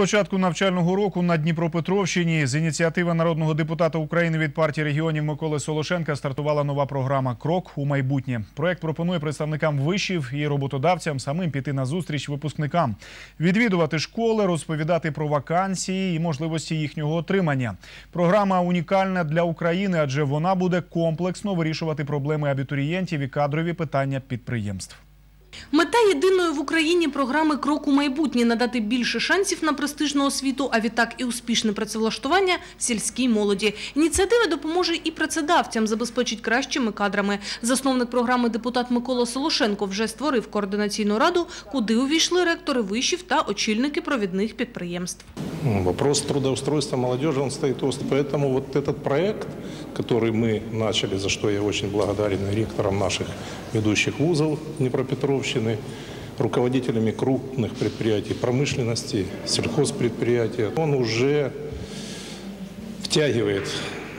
Початку навчального року на Дніпропетровщині з ініціативи народного депутата України від партії регіонів Миколи Солошенка стартувала нова програма Крок у майбутнє. Проект пропонує представникам вишів і роботодавцям самим піти на зустріч випускникам, відвідувати школи, розповідати про вакансії і можливості їхнього отримання. Програма унікальна для України, адже вона буде комплексно вирішувати проблеми абітурієнтів і кадрові питання підприємств. Мета єдиної в Україні програми «Крок у майбутнє» – надати більше шансів на престижну освіту, а відтак і успішне працевлаштування сільській молоді. Ініціатива допоможе і працедавцям, забезпечить кращими кадрами. Засновник програми депутат Микола Солошенко вже створив координаційну раду, куди увійшли ректори вишів та очільники провідних підприємств. Вопрос трудоустройства молодежи, он стоит остро. Поэтому вот этот проект, который мы начали, за что я очень благодарен ректорам наших ведущих вузов Днепропетровщины, руководителями крупных предприятий промышленности, сельхозпредприятий, он уже втягивает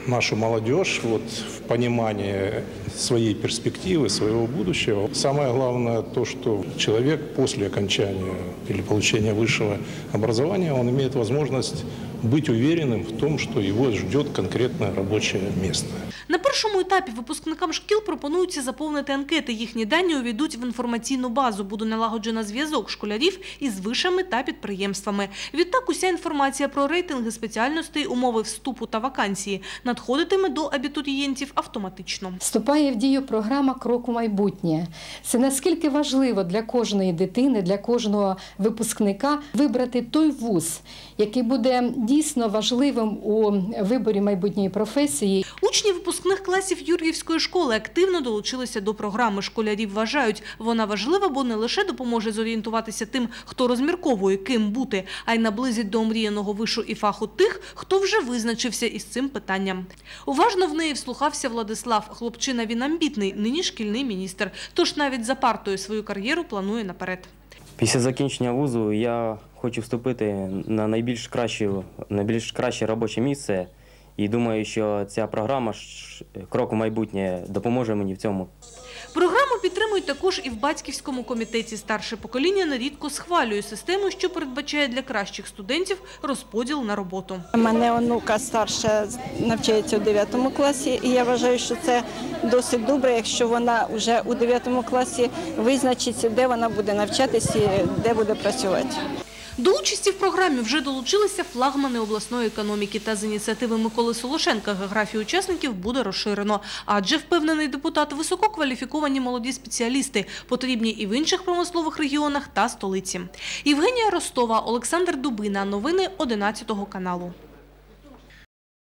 нашу молодежь вот, в понимание своей перспективы, своего будущего. Самое главное то, что человек после окончания или получения высшего образования, он имеет возможность быть уверенным в том, что его ждет конкретное рабочее место. На першому етапі випускникам шкіл пропонується заповнити анкети. Їхні дані увійдуть в інформаційну базу. Буде налагоджено зв'язок школярів із вишами та підприємствами. Відтак уся інформація про рейтинги спеціальностей, умови вступу та вакансії надходитиме до абітурієнтів автоматично. Вступає в дію програма Крок у майбутнє. Це наскільки важливо для кожної дитини, для кожного випускника вибрати той вуз, який буде дійсно важливим у виборі майбутньої професії. Учні випускних класів Юр'ївської школи активно долучилися до програми. Школярів вважають, вона важлива, бо не лише допоможе зорієнтуватися тим, хто розмірковує, ким бути, а й наблизить до омріяного вишу і фаху тих, хто вже визначився із цим питанням. Уважно в неї вслухався Владислав. Хлопчина він амбітний, нині шкільний міністр. Тож навіть за партою свою кар'єру планує наперед. Після закінчення вузу я хочу вступити на найбільш краще, найбільш краще робоче місце. І думаю, що ця програма ж, крок у майбутнє допоможе мені в цьому. Програму підтримують також і в батьківському комітеті. Старше покоління нерідко схвалює систему, що передбачає для кращих студентів розподіл на роботу. Мене онука старша навчається у 9 класі, і я вважаю, що це досить добре, якщо вона вже у 9 класі визначиться, де вона буде навчатися і де буде працювати. До участі в програмі вже долучилися флагмани обласної економіки. Та з ініціативи Миколи Солошенка географію учасників буде розширено. Адже, впевнений депутат, висококваліфіковані молоді спеціалісти потрібні і в інших промислових регіонах та столиці. Євгенія Ростова, Олександр Дубина. Новини 11 каналу.